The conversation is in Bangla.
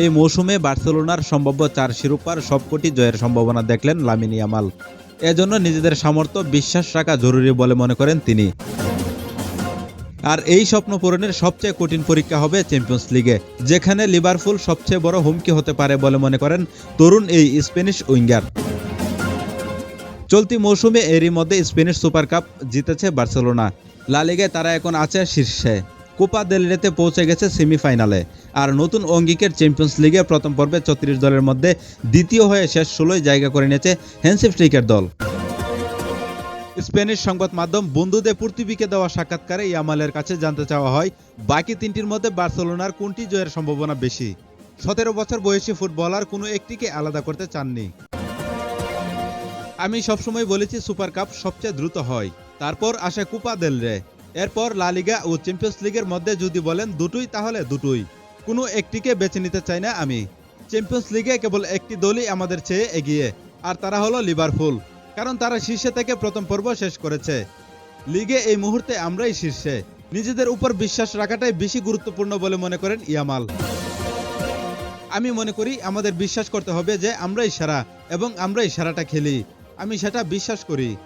এই মৌসুমে বার্সেলোনার সম্ভাব্য চার শিরোপার সবকটি জয়ের সম্ভাবনা দেখলেন লামিন ইয়ামাল। এজন্য নিজেদের সামর্থ্য বিশ্বাস রাখা জরুরি বলে মনে করেন তিনি। আর এই স্বপ্ন পূরণের সবচেয়ে কঠিন পরীক্ষা হবে চ্যাম্পিয়ন্স লিগে, যেখানে লিভারপুল সবচেয়ে বড় হুমকি হতে পারে বলে মনে করেন তরুণ এই স্প্যানিশ উইঙ্গার। চলতি মৌসুমে এরই মধ্যে স্পেনিশ সুপার কাপ জিতেছে বার্সেলোনা। লা লিগায় তারা এখন আছে শীর্ষে। কোপা দেল রেতে পৌঁছে গেছে সেমিফাইনালে আর নতুন অঙ্গিকের চ্যাম্পিয়ন্স লিগে প্রথম পর্বে ছত্রিশ দলের মধ্যে দ্বিতীয় হয়ে শেষ ষোলোয় জায়গা করে নিয়েছে হ্যান্সি ফ্লিকের দল। স্পেনিশ সংবাদ মাধ্যম বন্ধুদের পৃথিবীকে দেওয়া সাক্ষাৎকারে ইয়ামালের কাছে জানতে চাওয়া হয়, বাকি তিনটির মধ্যে বার্সেলোনার কোনটি জয়ের সম্ভাবনা বেশি? সতেরো বছর বয়সী ফুটবলার কোনো একটিকে আলাদা করতে চাননি। আমি সবসময় বলেছি, সুপার কাপ সবচেয়ে দ্রুত হয়। তারপর আসে কুপা দেল রে এরপর লা লিগা ও চ্যাম্পিয়ন্স লিগের মধ্যে যদি বলেন দুটোই, তাহলে দুটোই। কোনো একটিকে বেছে নিতে চাই না আমি। চ্যাম্পিয়ন্স লিগে কেবল একটি দলই আমাদের চেয়ে এগিয়ে, আর তারা হলো লিভারপুল, কারণ তারা শীর্ষে থেকে প্রথম পর্ব শেষ করেছে। লিগে এই মুহূর্তে আমরাই শীর্ষে। নিজেদের উপর বিশ্বাস রাখাটাই বেশি গুরুত্বপূর্ণ বলে মনে করেন ইয়ামাল। আমি মনে করি আমাদের বিশ্বাস করতে হবে যে আমরাই সেরা এবং আমরাই সেরাটা খেলি। আমি সেটা বিশ্বাস করি।